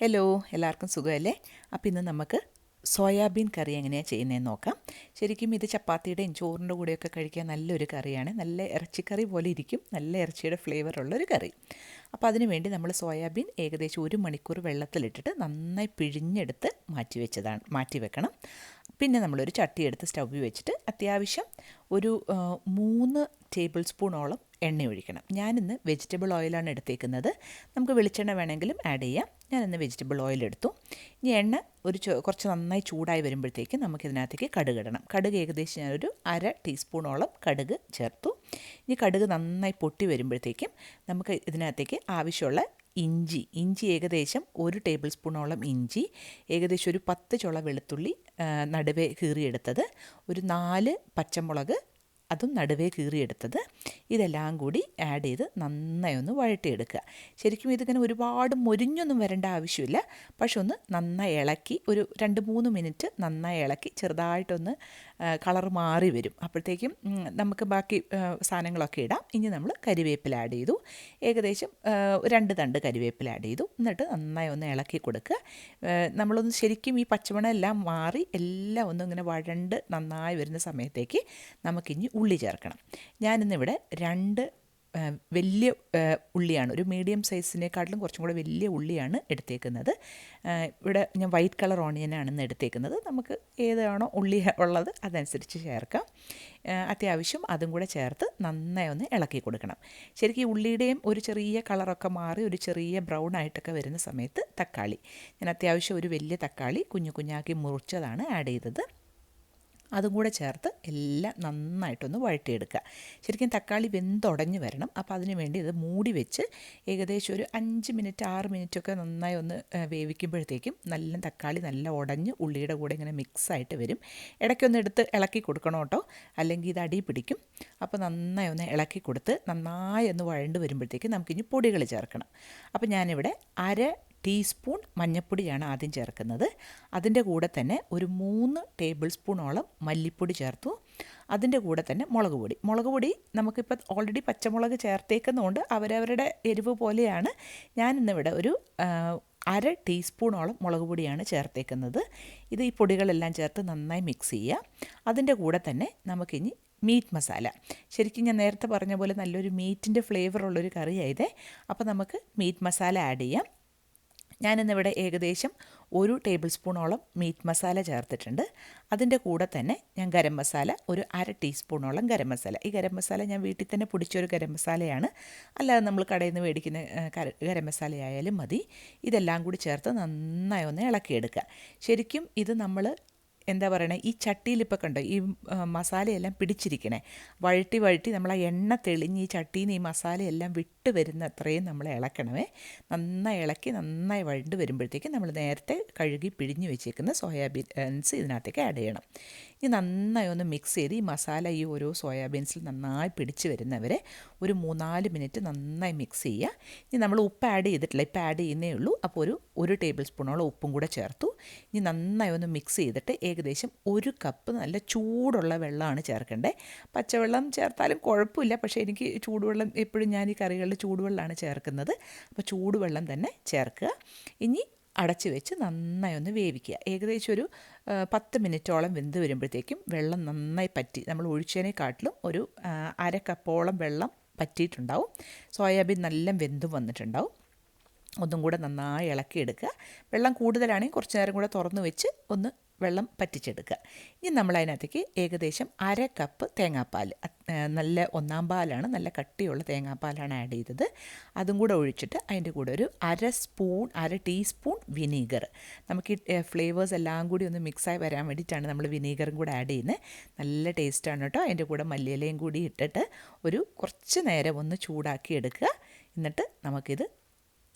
Hello എല്ലാവർക്കും സുഖമല്ലേ? അപ്പോൾ ഇന്ന് നമുക്ക് സോയാബീൻ കറി എങ്ങനെയാണ് ചെയ്യുന്നതെന്ന് നോക്കാം. ശരിക്കും ഇത് ചപ്പാത്തിയുടെയും ചോറിന്റെ കൂടെയൊക്കെ കഴിക്കാൻ നല്ലൊരു കറിയാണ്. നല്ല ഇറച്ചിക്കറി പോലെ ഇരിക്കും. നല്ല ഇറച്ചിയുടെ ഫ്ലേവർ ഉള്ളൊരു കറി. അപ്പോൾ അതിന് വേണ്ടി നമ്മൾ സോയാബീൻ ഏകദേശം ഒരു മണിക്കൂർ വെള്ളത്തിലിട്ടിട്ട് നന്നായി പിഴിഞ്ഞെടുത്ത് മാറ്റി വെച്ചതാണ് മാറ്റി വെക്കണം. പിന്നെ നമ്മളൊരു ചട്ടി എടുത്ത് വെച്ചിട്ട് അത്യാവശ്യം ഒരു മൂന്ന് ടേബിൾ സ്പൂണോളം എണ്ണ ഒഴിക്കണം. ഞാനിന്ന് വെജിറ്റബിൾ ഓയിലാണ് എടുത്തേക്കുന്നത്. നമുക്ക് വെളിച്ചെണ്ണ വേണമെങ്കിലും ആഡ് ചെയ്യാം. ഞാനിന്ന് വെജിറ്റബിൾ ഓയിൽ എടുത്തു. ഇനി എണ്ണ ഒരു കുറച്ച് നന്നായി ചൂടായി വരുമ്പോഴത്തേക്ക് നമുക്കിതിനകത്തേക്ക് കടുക് ഇടണം. കടുക് ഏകദേശം ഞാനൊരു അര ടീസ്പൂണോളം കടുക് ചേർത്തു. ഇനി കടുക് നന്നായി പൊട്ടി വരുമ്പോഴത്തേക്കും നമുക്ക് ഇതിനകത്തേക്ക് ആവശ്യമുള്ള ഇഞ്ചി ഇഞ്ചി ഏകദേശം ഒരു ടേബിൾ സ്പൂണോളം ഇഞ്ചി ഏകദേശം ഒരു പത്ത് ചുള വെളുത്തുള്ളി നടുവേ കീറിയെടുത്തത് ഒരു നാല് പച്ചമുളക് അതും നടുവേ കീറിയെടുത്തത് ഇതെല്ലാം കൂടി ആഡ് ചെയ്ത് നന്നായി ഒന്ന് വഴട്ടിയെടുക്കുക ശരിക്കും ഇതിങ്ങനെ ഒരുപാട് മൊരിഞ്ഞൊന്നും വരേണ്ട ആവശ്യമില്ല. പക്ഷെ ഒന്ന് നന്നായി ഇളക്കി ഒരു രണ്ട് മൂന്ന് മിനിറ്റ് നന്നായി ഇളക്കി ചെറുതായിട്ടൊന്ന് കളർ മാറി വരും. അപ്പോഴത്തേക്കും നമുക്ക് ബാക്കി സാധനങ്ങളൊക്കെ ഇടാം. ഇനി നമ്മൾ കരിവേപ്പില ആഡ് ചെയ്തു. ഏകദേശം രണ്ട് തണ്ട് കരിവേപ്പില ആഡ് ചെയ്തു. എന്നിട്ട് നന്നായി ഒന്ന് ഇളക്കി കൊടുക്കുക. നമ്മളൊന്ന് ശരിക്കും ഈ പച്ചമണം എല്ലാം മാറി എല്ലാം ഒന്നും ഇങ്ങനെ വഴണ്ട് നന്നായി വരുന്ന സമയത്തേക്ക് നമുക്കിനി ഉള്ളി ചേർക്കണം. ഞാനിന്നിവിടെ രണ്ട് വലിയ ഉള്ളിയാണ്. ഒരു മീഡിയം സൈസിനേക്കാട്ടിലും കുറച്ചും കൂടെ വലിയ ഉള്ളിയാണ് എടുത്തേക്കുന്നത്. ഇവിടെ ഞാൻ വൈറ്റ് കളർ ഓണിയനാണ് ഇന്ന് എടുത്തേക്കുന്നത്. നമുക്ക് ഏതാണോ ഉള്ളി ഉള്ളത് അതനുസരിച്ച് ചേർക്കാം. അത്യാവശ്യം അതും കൂടെ ചേർത്ത് നന്നായി ഒന്ന് ഇളക്കി കൊടുക്കണം. ശരിക്കും ഉള്ളിയുടെയും ഒരു ചെറിയ കളറൊക്കെ മാറി ഒരു ചെറിയ ബ്രൗൺ ആയിട്ടൊക്കെ വരുന്ന സമയത്ത് തക്കാളി. ഞാൻ അത്യാവശ്യം ഒരു വലിയ തക്കാളി കുഞ്ഞു കുഞ്ഞാക്കി മുറിച്ചതാണ് ആഡ് ചെയ്തത്. അതും കൂടെ ചേർത്ത് എല്ലാം നന്നായിട്ടൊന്ന് വഴട്ടിയെടുക്കുക ശരിക്കും തക്കാളി വെന്തുടഞ്ഞ് വരണം. അപ്പോൾ അതിന് വേണ്ടി ഇത് മൂടി വെച്ച് ഏകദേശം ഒരു അഞ്ച് മിനിറ്റ് ആറ് മിനിറ്റൊക്കെ നന്നായി ഒന്ന് വേവിക്കുമ്പോഴത്തേക്കും നല്ല തക്കാളി നല്ല ഉടഞ്ഞ് ഉള്ളിയുടെ കൂടെ ഇങ്ങനെ മിക്സായിട്ട് വരും. ഇടയ്ക്കൊന്ന് എടുത്ത് ഇളക്കി കൊടുക്കണം കേട്ടോ. അല്ലെങ്കിൽ ഇത് അടി പിടിക്കും. അപ്പോൾ നന്നായി ഒന്ന് ഇളക്കി കൊടുത്ത് നന്നായി ഒന്ന് വഴണ്ട് വരുമ്പോഴത്തേക്കും നമുക്കിനി പൊടികൾ ചേർക്കണം. അപ്പോൾ ഞാനിവിടെ അര ടീസ്പൂൺ മഞ്ഞൾപ്പൊടിയാണ് ആദ്യം ചേർക്കുന്നത്. അതിന്റെ കൂടെ തന്നെ ഒരു മൂന്ന് ടേബിൾ സ്പൂണോളം മല്ലിപ്പൊടി ചേർത്തു. അതിന്റെ കൂടെ തന്നെ മുളക് പൊടി. മുളക് പൊടി നമുക്കിപ്പോൾ ഓൾറെഡി പച്ചമുളക് ചേർത്തേക്കുന്നതുകൊണ്ട് അവരവരുടെ എരിവ് പോലെയാണ്. ഞാനിന്നിവിടെ ഒരു അര ടീസ്പൂണോളം മുളക് പൊടിയാണ് ചേർത്തേക്കുന്നത്. ഇത് ഈ പൊടികളെല്ലാം ചേർത്ത് നന്നായി മിക്സ് ചെയ്യുക. അതിന്റെ കൂടെ തന്നെ നമുക്കിനി മീറ്റ് മസാല. ശരിക്കും ഞാൻ നേരത്തെ പറഞ്ഞ പോലെ നല്ലൊരു മീറ്റിന്റെ ഫ്ലേവർ ഉള്ളൊരു കറിയായതേ അപ്പോൾ നമുക്ക് മീറ്റ് മസാല ആഡ് ചെയ്യാം. ഞാനിന്നിവിടെ ഏകദേശം ഒരു ടേബിൾ സ്പൂണോളം മീറ്റ് മസാല ചേർത്തിട്ടുണ്ട്. അതിന്റെ കൂടെ തന്നെ ഞാൻ ഗരം മസാല ഒരു അര ടീസ്പൂണോളം ഗരം മസാല. ഈ ഗരം മസാല ഞാൻ വീട്ടിൽ തന്നെ പൊടിച്ചൊരു ഗരം മസാലയാണ്. അല്ലാതെ നമ്മൾ കടയിൽ നിന്ന് മേടിക്കുന്ന ഗരം മസാലയായാലും മതി. ഇതെല്ലാം കൂടി ചേർത്ത് നന്നായി ഒന്ന് ഇളക്കിയെടുക്കുക. ശരിക്കും ഇത് നമ്മൾ എന്താ പറയണേ ഈ ചട്ടിയിൽ ഇപ്പോൾ കണ്ടോ ഈ മസാലയെല്ലാം പിടിച്ചിരിക്കണേ. വഴട്ടി വഴട്ടി നമ്മൾ ആ എണ്ണ തെളിഞ്ഞ് ഈ ചട്ടിയിൽ നിന്ന് ഈ മസാലയെല്ലാം വിട്ട് വരുന്ന അത്രയും നമ്മൾ ഇളക്കണമേ. നന്നായി ഇളക്കി നന്നായി വഴണ്ട് വരുമ്പോഴത്തേക്കും നമ്മൾ നേരത്തെ കഴുകി പിഴിഞ്ഞ് വെച്ചേക്കുന്ന സോയാബീൻസ് ഇതിനകത്തേക്ക് ആഡ് ചെയ്യണം. ഇനി നന്നായി ഒന്ന് മിക്സ് ചെയ്ത് ഈ മസാല ഈ ഓരോ സോയാബീൻസിൽ നന്നായി പിടിച്ച് വരുന്നവരെ ഒരു മൂന്നാൽ മിനിറ്റ് നന്നായി മിക്സ് ചെയ്യുക. ഇനി നമ്മൾ ഉപ്പ് ആഡ് ചെയ്തിട്ടില്ല. ഇപ്പം ആഡ് ചെയ്യുന്നേ ഉള്ളൂ. അപ്പോൾ ഒരു ഒരു ടേബിൾ സ്പൂണോളം ഉപ്പും കൂടെ ചേർത്തു. ഇനി നന്നായി ഒന്ന് മിക്സ് ചെയ്തിട്ട് ഏകദേശം ഒരു കപ്പ് നല്ല ചൂടുള്ള വെള്ളമാണ് ചേർക്കേണ്ടത് പച്ചവെള്ളം ചേർത്താലും കുഴപ്പമില്ല. പക്ഷേ എനിക്ക് ചൂടുവെള്ളം എപ്പോഴും ഞാൻ ഈ കറികളിൽ ചൂടുവെള്ളമാണ് ചേർക്കുന്നത്. അപ്പോൾ ചൂടുവെള്ളം തന്നെ ചേർക്കുക. ഇനി അടച്ച് വെച്ച് നന്നായി ഒന്ന് വേവിക്കുക. ഏകദേശം ഒരു പത്ത് മിനിറ്റോളം വെന്ത് വരുമ്പോഴത്തേക്കും വെള്ളം നന്നായി പറ്റി നമ്മൾ ഒഴിച്ചതിനെക്കാട്ടിലും ഒരു അര കപ്പോളം വെള്ളം പറ്റിയിട്ടുണ്ടാവും. സോയാബീൻ നല്ല വെന്തും വന്നിട്ടുണ്ടാവും. ഒന്നും കൂടെ നന്നായി ഇളക്കിയെടുക്കുക വെള്ളം കൂടുതലാണെങ്കിൽ കുറച്ച് നേരം കൂടെ തുറന്ന് വെച്ച് ഒന്ന് വെള്ളം പറ്റിച്ചെടുക്കുക. ഇനി നമ്മൾ അതിനകത്തേക്ക് ഏകദേശം അര കപ്പ് തേങ്ങാപ്പാൽ നല്ല ഒന്നാം പാലാണ് നല്ല കട്ടിയുള്ള തേങ്ങാപ്പാലാണ് ആഡ് ചെയ്തത്. അതും കൂടെ ഒഴിച്ചിട്ട് അതിന്റെ കൂടെ ഒരു അര സ്പൂൺ അര ടീസ്പൂൺ വിനീഗർ. നമുക്ക് ഈ ഫ്ലേവേഴ്സ് എല്ലാം കൂടി ഒന്ന് മിക്സായി വരാൻ വേണ്ടിയിട്ടാണ് നമ്മൾ വിനീഗറും കൂടെ ആഡ് ചെയ്യുന്നത്. നല്ല ടേസ്റ്റാണ് കേട്ടോ. അതിന്റെ കൂടെ മല്ലിയിലയും കൂടി ഇട്ടിട്ട് ഒരു കുറച്ച് നേരം ഒന്ന് ചൂടാക്കി എടുക്കുക. എന്നിട്ട് നമുക്കിത്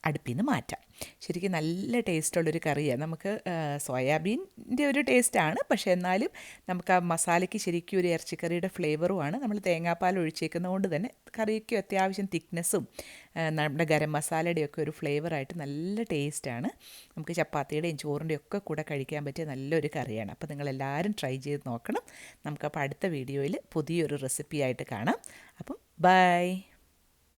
അടുപ്പിൽ നിന്ന് മാറ്റാം. ശരിക്കും നല്ല ടേസ്റ്റുള്ളൊരു കറിയാണ്. നമുക്ക് സോയാബീന്റെ ഒരു ടേസ്റ്റാണ്. പക്ഷേ എന്നാലും നമുക്ക് ആ മസാലയ്ക്ക് ശരിക്കും ഒരു ഇറച്ചിക്കറിയുടെ ഫ്ലേവറുമാണ്. നമ്മൾ തേങ്ങാപ്പാൽ ഒഴിച്ചേക്കുന്നതുകൊണ്ട് തന്നെ കറിക്ക് അത്യാവശ്യം തിക്നെസ്സും നമ്മുടെ ഗരം മസാലയുടെയൊക്കെ ഒരു ഫ്ലേവറായിട്ട് നല്ല ടേസ്റ്റാണ്. നമുക്ക് ചപ്പാത്തിയുടെയും ചോറിന്റെയും ഒക്കെ കൂടെ കഴിക്കാൻ പറ്റിയ നല്ലൊരു കറിയാണ്. അപ്പോൾ നിങ്ങളെല്ലാവരും ട്രൈ ചെയ്ത് നോക്കണം. നമുക്കപ്പോൾ അടുത്ത വീഡിയോയിൽ പുതിയൊരു റെസിപ്പിയായിട്ട് കാണാം. അപ്പം ബൈ.